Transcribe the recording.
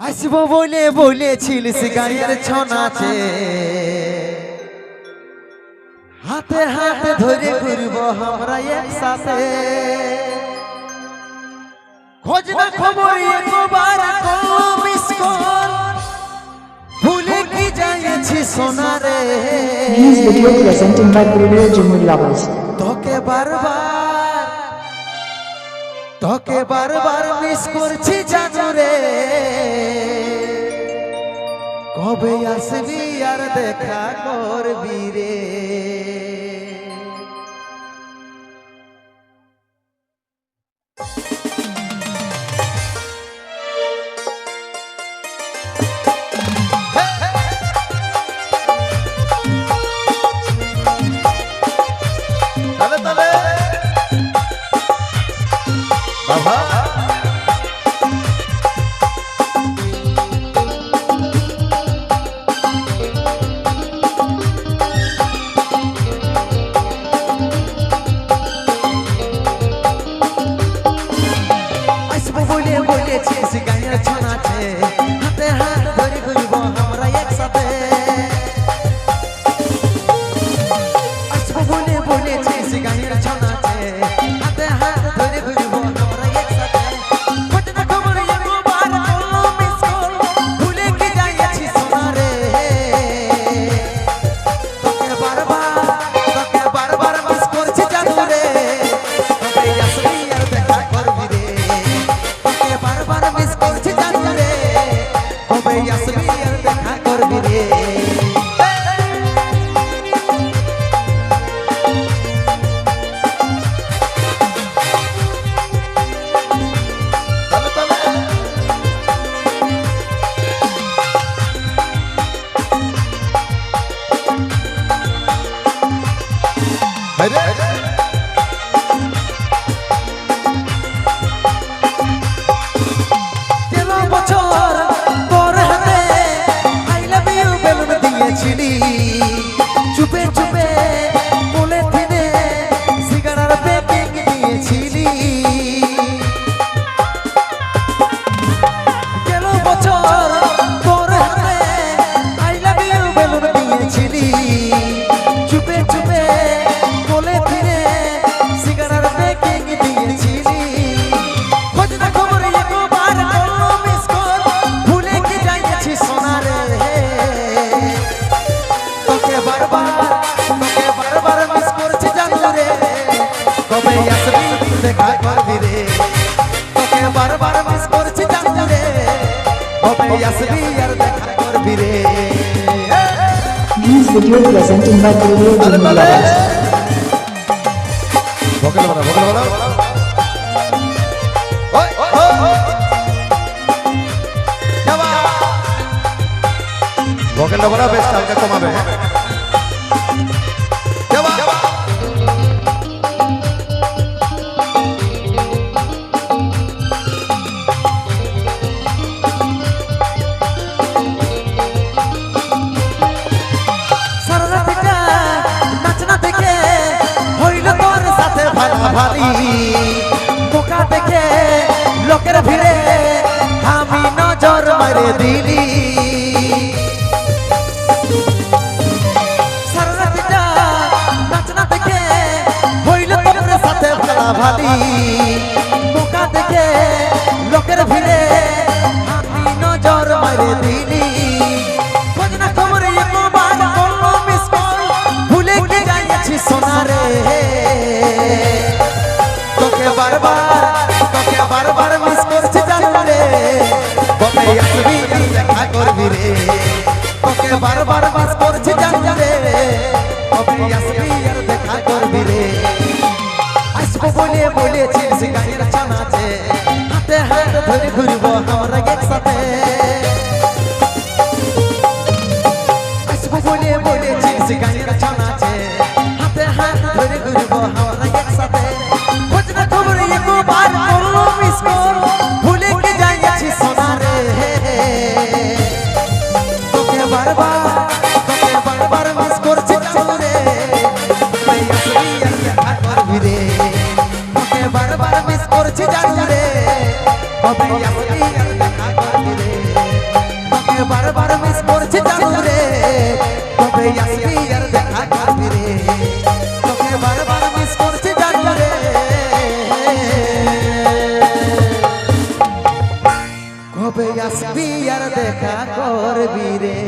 আসব বলে বলেছিলিস গায়ের ছনাচে হাতে হাতে ধরে ঘুরবো আমরা একসাথে। খোঁজ না খবর একবার মিস কর ভুলে কি যাইছি সোনারে. তোকে বারবার তোকে বারবার মিস করছি জানো রে কবে আসবি আর দেখা করবি রে? বলে বলেছিস গায়ের ছনাছে News video presented by Premier Jimmy Lovers. Vocal বাড়া ভোকাল বাড়া ওই ওই ওই যাবা ভোকালটা বাড়া বেশ হালকা কমাবে হ্যাঁ? ভাগাভাগি বোকা দেখে লোকের ভিড়ে আমি নজর মারে দিলি। তোর বোকা দেখে লোকের ভিড়ে আমি নজর মারে দিলি। বারবার তোকে বারবার মিস করছি জানলে কবে আসবি দেখা করবি রে তোকে বারবার মিস করছি জানলে কবে আসবি আর দেখা করবি রে আসব বলে বলেছিস গাড়ির চানাচে হাতে হাত ধরে ঘুরবো আমরা একসাথে হবে তোকে বারবার মিস করছি জানো রে তবে আসবি আর দেখা খাবি রে তোকে বারবার মিস করছি জানো রে কবে আসবি আর দেখা করবি রে?